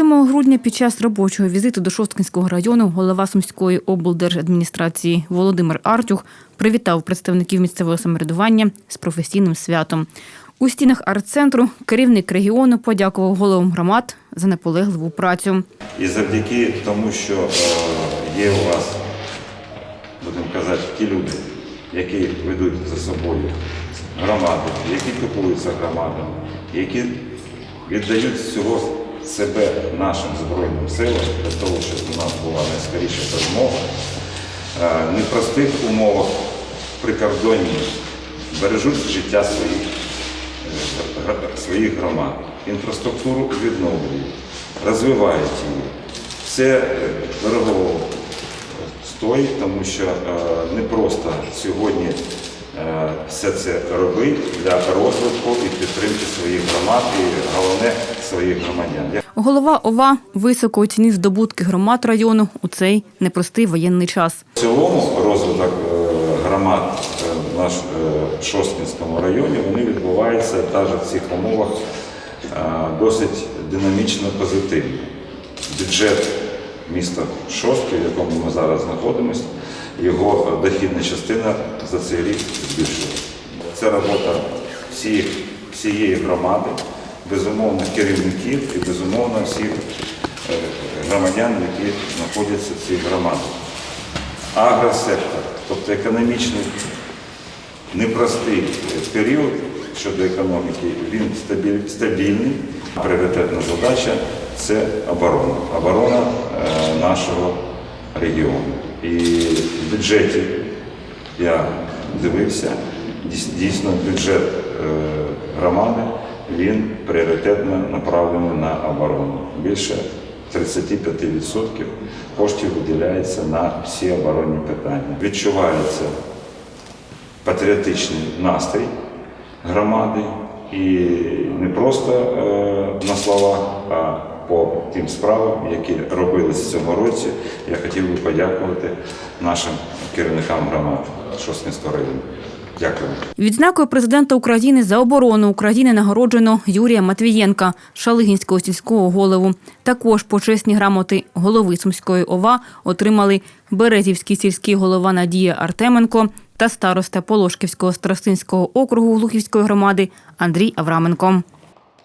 27 грудня під час робочого візиту до Шосткинського району голова Сумської облдержадміністрації Володимир Артюх привітав представників місцевого самоврядування з професійним святом. У стінах арт-центру керівник регіону подякував головам громад за наполегливу працю. І завдяки тому, що е, є у вас, будемо казати, ті люди, які ведуть за собою громади, які піклуються громадами, які віддають всього себе нашим Збройним силам для того, щоб у нас була найскоріша перемога, е, в непростих умовах прикордонні бережуть життя своїх е, своїх громад, інфраструктуру відновлюють, розвивають її. Це е, дорого стоїть, тому що е, не просто сьогодні е, все це робити для розвитку і підтримки своїх громад, і головне своїх громадян. Голова ОВА високо оцінив здобутки громад району у цей непростий воєнний час. В цілому розвиток е, громад е, в наш е, Шосткінському районі вони відбуваються навіть в цих умовах е, досить динамічно позитивно. Бюджет міста Шостки, в якому ми зараз знаходимося, його дохідна частина за цей рік збільшилася. Це робота всіх, всієї громади, безумовно керівників і безумовно всіх е, громадян, які знаходяться в цих громадах агросектор, тобто економічний непростий період щодо економіки, він стабіль- стабільний. Пріоритетна задача це оборона. Оборона е, нашого регіону. І в бюджеті я дивився, дійсно бюджет е, громади він пріоритетно направлений на оборону. Більше 35% коштів виділяється на всі оборонні питання. Відчувається патріотичний настрій громади і не просто е, на словах, а по тим справам, які робились в цьому році. Я хотів би подякувати нашим керівникам громад Шосткинського району. Дякую. Відзнакою президента України за оборону України нагороджено Юрія Матвієнка, Шалигінського сільського голову. Також почесні грамоти голови Сумської ОВА отримали Березівський сільський голова Надія Артеменко та староста Полошківського Страстинського округу Глухівської громади Андрій Авраменко.